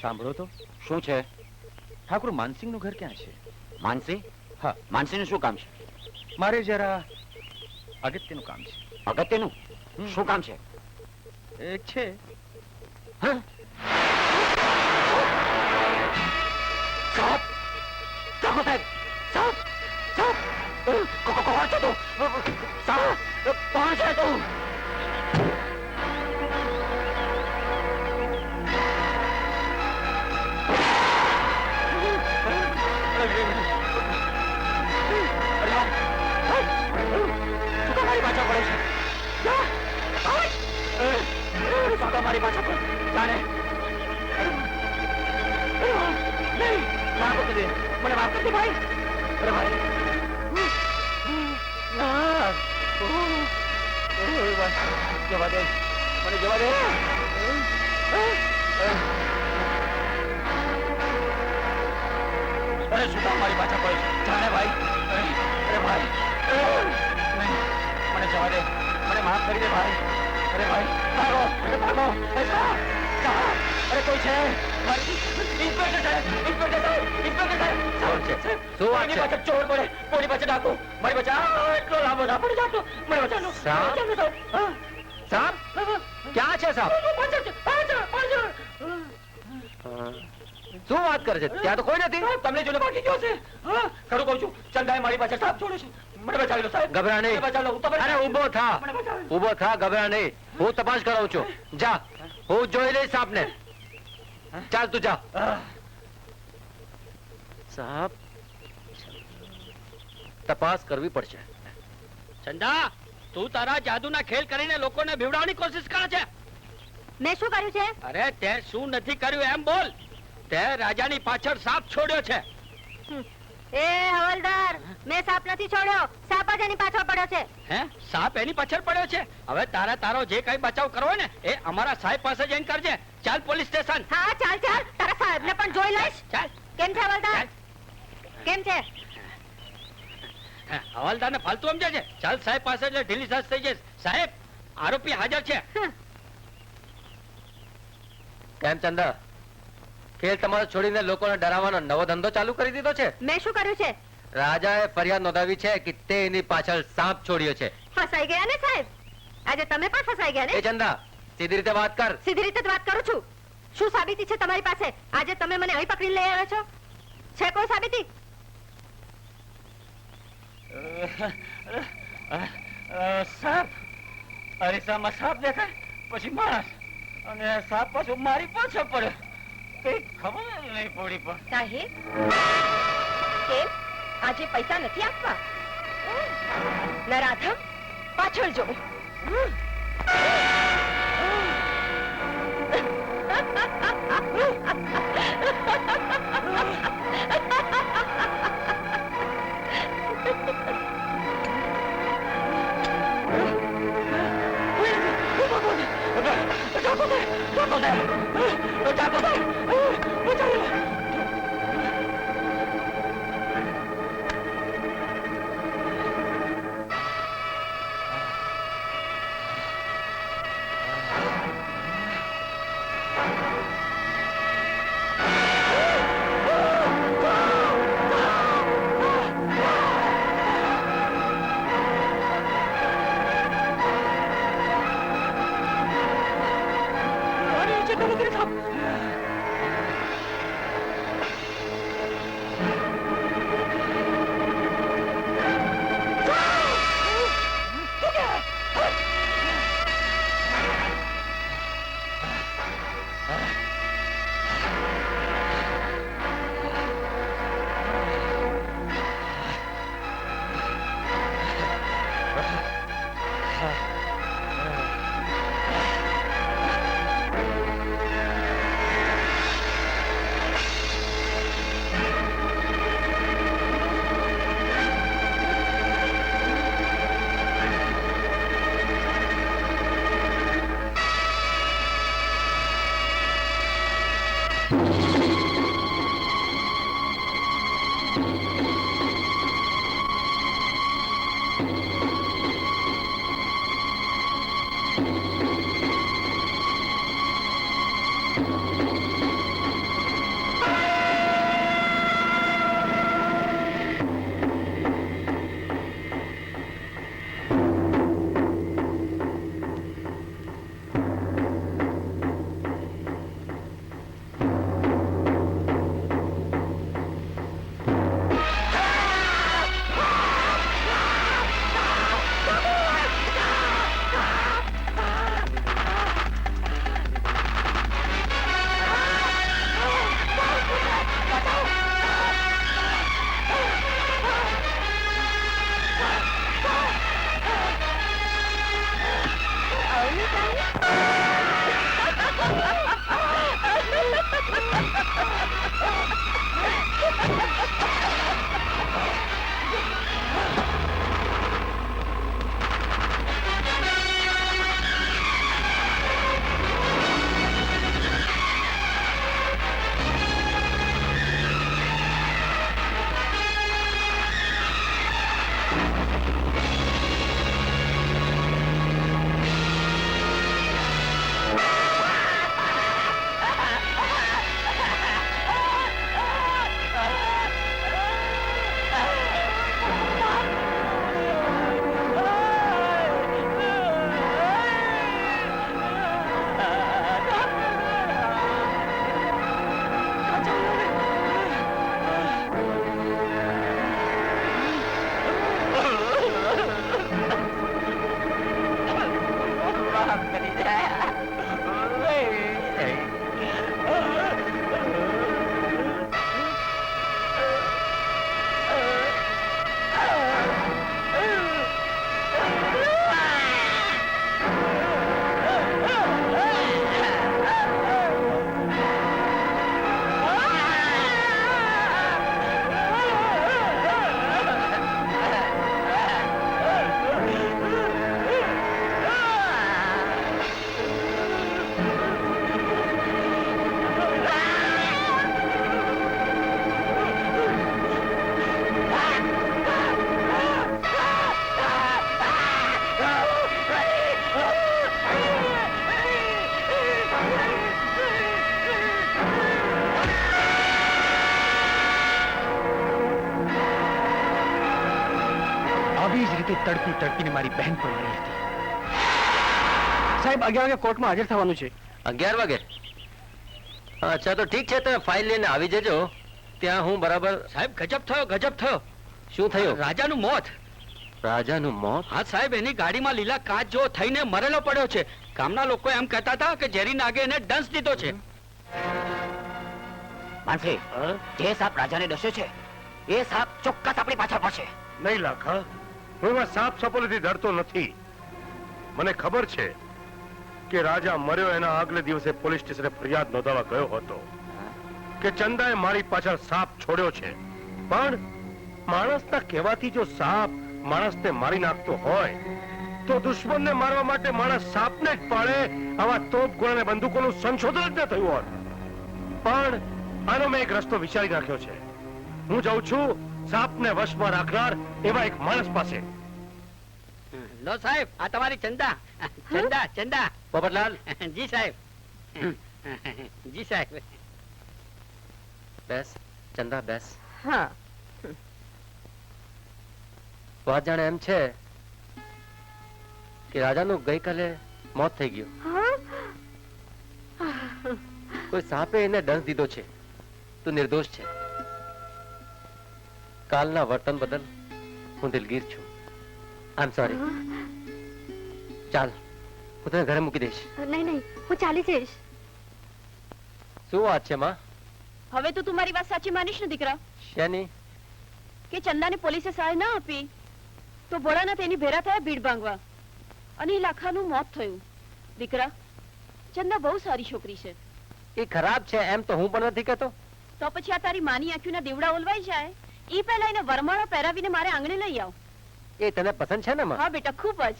સાંભળો તો શું છે ઠાકુર માનસિંહનું ઘર ક્યાં છે માનસી હા માનસીનું શું કામ છે મારે જરા અગત્યનું કામ છે અગત્યનું હમ. શું કામ છે એક છે હા? સાહેબ ઠાકોર સાહેબ સાહેબ સાહેબ અ, કો- કો- કોણ છે તું અ, અ, સાહેબ અ, કોણ છે તું મારી પાછળ પડે? જાને. કરી દે. મને માફ કરી દે, ભાઈ. અરે ભાઈ. ના. જવા દે. મને જવા દે. અરે શું કામ મારી પાછા પડે જાણે ભાઈ. અરે ભાઈ. નહીં. મને જવા દે. મને માફ કરી દે ભાઈ. અરે ભાઈ. ભાગો. અરે કોઈ છે ઇન્સ્પેક્ટર સાહેબ. ઇન્સ્પેક્ટર સાહેબ. છે? શું વાત? પાછળ ચોર વાત કરે છે ત્યાં તો કોઈ નથી તમને જોઈને બાકી ગયો છે ખરું કહું છું ચંદાએ મારી પાછળ સાપ છોડ્યો છે મને બચાવી સાહેબ. ગભરા નહીં. અરે ઊભો થા. ઊભો થા ગભરા નહીં. હું તપાસ કરાવું છું. જા. હું જોઈ લઈશ આપને. ચાલ તું જા. સાહેબ તપાસ કરવી પડશે. ચંદા તું તારા જાદુના ખેલ કરીને લોકોને બીવડાવવાની કોશિશ કરે છે. મેં શું કર્યું છે? અરે તે શું નથી કર્યું એમ બોલ. તે રાજાની પાછળ સાપ છોડ્યો છે. એ હવલદાર મેં સાપ નથી છોડ્યો. સાપ જ એની પાછળ પડ્યો છે. હે? સાપ એની પાછળ પડ્યો છે? હવે તારા તારો જે કઈ બચાવ કરવો ને એ અમારા સાહેબ પાસે જઈને કરજે. ચાલ પોલીસ સ્ટેશન. હા ચાલ ચાલ. તારા સાહેબને પણ જોઈ લઈશ. ચાલ. કેમ છે હવલદાર? કેમ છે? હવલદાર ને ફાલતુ સમજે છે? ચાલ સાહેબ પાસે એટલે ઢીલી સાસ થઈ જશે સાહેબ આરોપી હાજર છે. કેમ ચંદા? ખેલ તમારો છોડીને લોકોને ડરાવવાનો નવો ધંધો ચાલુ કરી દીધો છે? મેં શું કર્યું છે? રાજાએ ફરિયાદ નોંધાવી છે કે તે એની પાછળ સાપ છોડ્યો છે. ફસાઈ ગયા ને સાહેબ? આજે તમે પણ ફસાઈ ગયા એ ચંદા સીધી રીતે વાત કર. સીધી રીતે જ વાત કરું છું. શું સાબિતી છે તમારી પાસે? આજે તમે મને અહીં પકડી લઈ આવ્યા છો? છે કોઈ સાબિતી? સાપ. અરે સાપ દેખાય પછી માણસ. અને સાપ પાછું મારી પાછળ પડ્યો કઈ ખબર નહીં પડી પણ. સાહેબ કેમ? આજે પૈસા નથી આપવા? નરાધમ પાછળ જો. Ha ha ha ha! কোথায় কোথায় কোথায় તડપીને મારી બહેન પણ મરી હતી. સાહેબ અગિયાર વાગે કોર્ટમાં હાજર થવાનું છે. અગિયાર વાગે? અચ્છા તો ઠીક છે તમે ફાઇલ લઈને આવી જજો. ત્યાં હું બરાબર સાહેબ ગજબ થયો ગજબ થયો. શું થયું? રાજાનું મોત. રાજાનું મોત? હા સાહેબ એની ગાડીમાં લીલા કાચ જો થઈને મરેલો પડ્યો છે. ગામના લોકો એમ કહેતા હતા કે ઝેરી નાગે એને ડંસ દીધો છે. માનસી જે સાપ રાજાને ડસ્યો છે એ સાપ ચોક્કસ આપણી પાછળ પડશે. નહીં લાખા હું એમાં સાપ સપોલેથી ડરતો નથી. મને ખબર છે કે રાજા મર્યો એના આગલે દિવસે પોલીસ સ્ટેશને ફરિયાદ નોંધાવા ગયો હતો કે ચંદાએ મારી પાછળ સાપ છોડ્યો છે. પણ માણસના કહેવાથી જો સાપ માણસને મારી નાખતો હોય, તો દુશ્મનને મારવા માટે માણસ સાપને જ પાડે આવા તોપગોળ અને બંદૂકોનું સંશોધન જ ન થયું હોત. પણ આનો મેં એક રસ્તો વિચારી નાખ્યો છે. હું જાઉં છું સાપને વશમાં રાખનાર એવા એક માણસ પાસે. લો સાહેબ આ તમારી ચંદા. ચંદા ચંદા. પોપટલાલ જી સાહેબ. જી સાહેબ. બેસ ચંદા બેસ. હા. વાત જાણે એમ છે કે રાજાનું ગઈકાલે મોત થઈ ગયું. કોઈ સાપે એને દંશ દીધો છે. તું નિર્દોષ છે. કાલના વર્તન બદલ હું દિલગીર છું. આઈ એમ સોરી ચાલ હું તને ઘરે મૂકી દઈશ. નહીં નહીં હું ચાલી જઈશ. શું વાત છે માં? હવે તો તું મારી વાત સાચી માનીશ ને દીકરા. શેની? કે ચંદાને પોલીસે સહાય ના આપી તો ભોળાના તેની ભેરા થયા ભીડ ભાંગવા. અને એ લાખાનું મોત થયું. દીકરા ચંદા બહુ સારી છોકરી છે. એ ખરાબ છે એમ તો હું પણ નથી કહેતો. તો પછી આ તારી માની આંખીના દેવડા ઓલવાઈ જાય? ઈ પહેલા એને વરમાળો પહેરાવીને મારે આંગણે લઈ આવ. એ તને પસંદ છે ને માં? હા બેટા ખૂબ જ.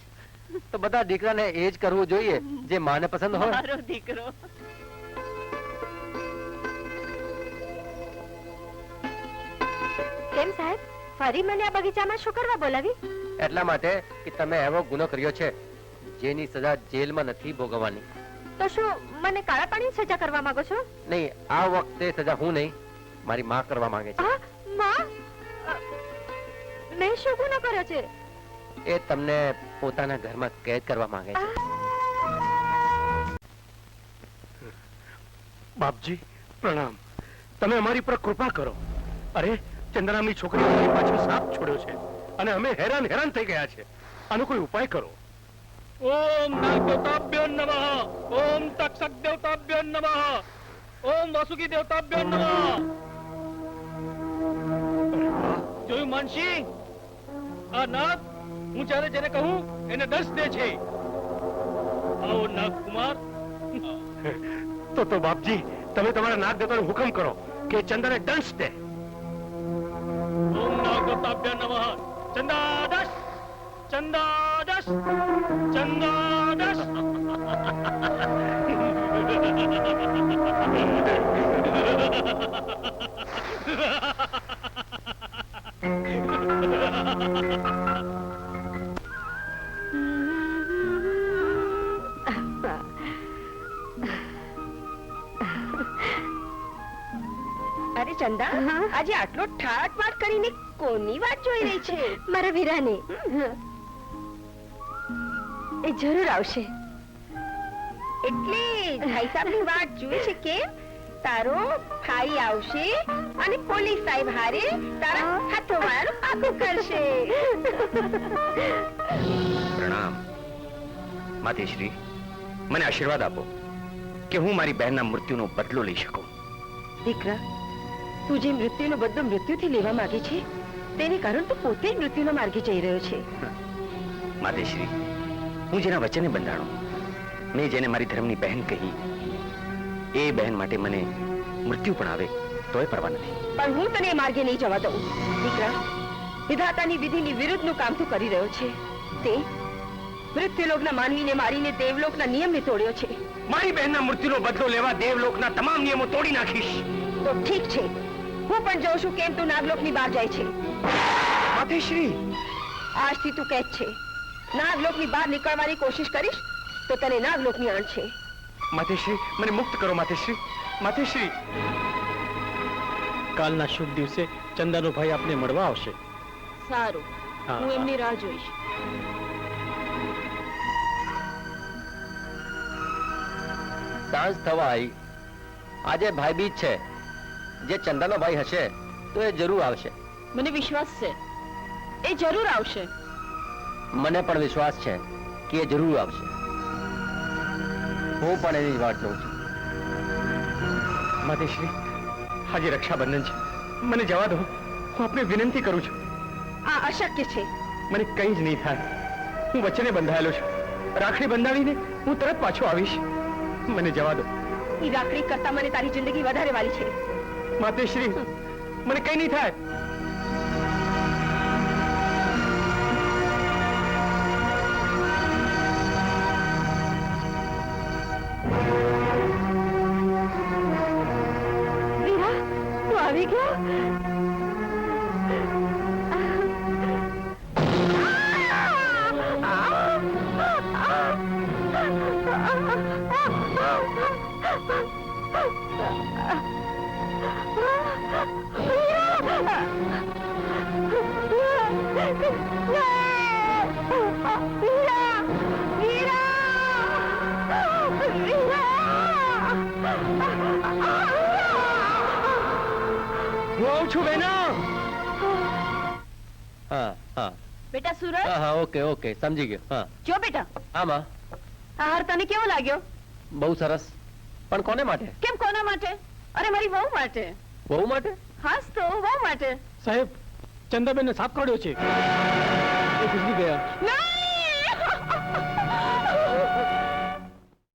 તો બધા દીકરાને એ જ કરવું જોઈએ જે માને પસંદ હોય. મારો દીકરો. કેમ સાહેબ? ફરી મને આ બગીચામાં શું કરવા બોલાવી? એટલા માટે કે તમે એવો ગુનો કર્યો છે જેની સજા જેલમાં નથી ભોગવવાની. તો શું મને કાળા પાણી સજા કરવા માંગો છો? નહીં આ વખતે સજા હું નહીં મારી માં કરવા માંગે છે. માં? મેં શું ગુનો કર્યો છે? એ તમને પોતાના ઘરમાં કેદ કરવા માંગે છે. બાપજી પ્રણામ. તમે અમારી પર કૃપા કરો. અરે ચંદ્રામની છોકરી અમારી પાછળ સાપ છોડ્યો છે અને અમે હેરાન હેરાન થઈ ગયા છે. આનો કોઈ ઉપાય કરો. ઓમ નાગદેવતાભ્યો નમઃ. ઓમ તક્ષક દેવતાભ્યો નમઃ. ઓમ વાસુકી દેવતાભ્યો નમઃ જોયું માનસી? આ નાગ હું જ્યારે જેને કહું એને દસ દે છે. આવો નાગ કુમાર. તો તો બાપજી તમે તમારા નાગ દેવતાને હુકમ કરો કે ચંદાને દંશ દે. ઓમ નાગદેવતાભ્યો નમઃ. ચંદાદશ ચંદાદશ ચંદાદશ. અરે ચંદા? આજે આટલો ઠાટ માટ કરીને કોની વાત જોઈ રહી છે? મારા વીરાની. એ જરૂર આવશે. એટલે ભાઈ સાહેબની વાત જોઈ છે કે તારો ભાઈ આવશે અને પોલીસ સાહેબ હારે તારા હાથો મારું પાકું કરશે. પ્રણામ. માતેશ્રી મને આશીર્વાદ આપો કે હું મારી બહેનના મૃત્યુનો બદલો લઈ શકું. દીકરા તું જે મૃત્યુનો બદલો મૃત્યુથી લેવા માંગે છે તેને કારણ તું પોતે જ મૃત્યુના માર્ગે જઈ રહ્યો છે. માતેશ્રી હું જેના વચને બંધાણો મેં જેને મારી ધર્મની બહેન કહી એ બહેન માટે મને મૃત્યુ પણ આવે તોય પરવા નથી. પણ હું તને એ માર્ગે નહીં જવા દઉં. દીકરા વિધાતાની વિધિની વિરુદ્ધનું કામ તું કરી રહ્યો છે. તે મૃત્યુલોકના માનવીને મારીને દેવલોકના નિયમને તોડ્યો છે. મારી બહેનના મૃત્યુનો બદલો લેવા દેવલોકના તમામ નિયમો તોડી નાખીશ. તો ઠીક છે. હું પણ જોઉં છું કેમ તું નાગલોકની બહાર જાય છે. માતેશ્રી! આજથી તું કહે છે. નાગલોકની બહાર નીકળવાની કોશિશ કરીશ તો તને નાગલોકની આણ છે. માતેશ્રી મને મુક્ત કરો માતેશ્રી. માતેશ્રી! કાલના શુભ દિવસે ચંદાનો ભાઈ આપને મળવા આવશે. સારું. હું એમની રાહ જોઈશ. સાંજ થવા આવી આજે ભાઈબીજ છે. જે ચંદાનો ભાઈ હશે તો એ જરૂર આવશે. મને વિશ્વાસ છે. એ જરૂર આવશે. મને પણ વિશ્વાસ છે કે એ જરૂર આવશે. હું પણ એની જ વાટ જોઉં છું. માતેશ્રી આજે રક્ષાબંધન છે. મને જવા દો. હું આપને વિનંતી કરું છું. આ અશક્ય છે. મને કંઈ જ નહીં થાય. હું વચ્ચેને બંધાયેલો છું. રાખડી બંધાવીને હું તરત પાછો આવીશ. મને જવા દો. એ રાખડી કરતા મને તારી જિંદગી વધારે વાલી છે. માતેશ્રી મને કંઈ નહીં થાય. હું આવું છું બેના. હા હા. બેટા સુરજ હા હા ઓકે ઓકે સમજી ગયો. હા. જો બેટા. હા માં આ હાર તને કેવો લાગ્યો? બહુ સરસ. પણ કોને માટે? કેમ કોના માટે? અરે મારી વહુ માટે. બહુ માટે? હાસ તો વહુ માટે. સાહેબ ચંદાબેનને સાપ કાઢ્યો છે. એ ગુજરી ગયા.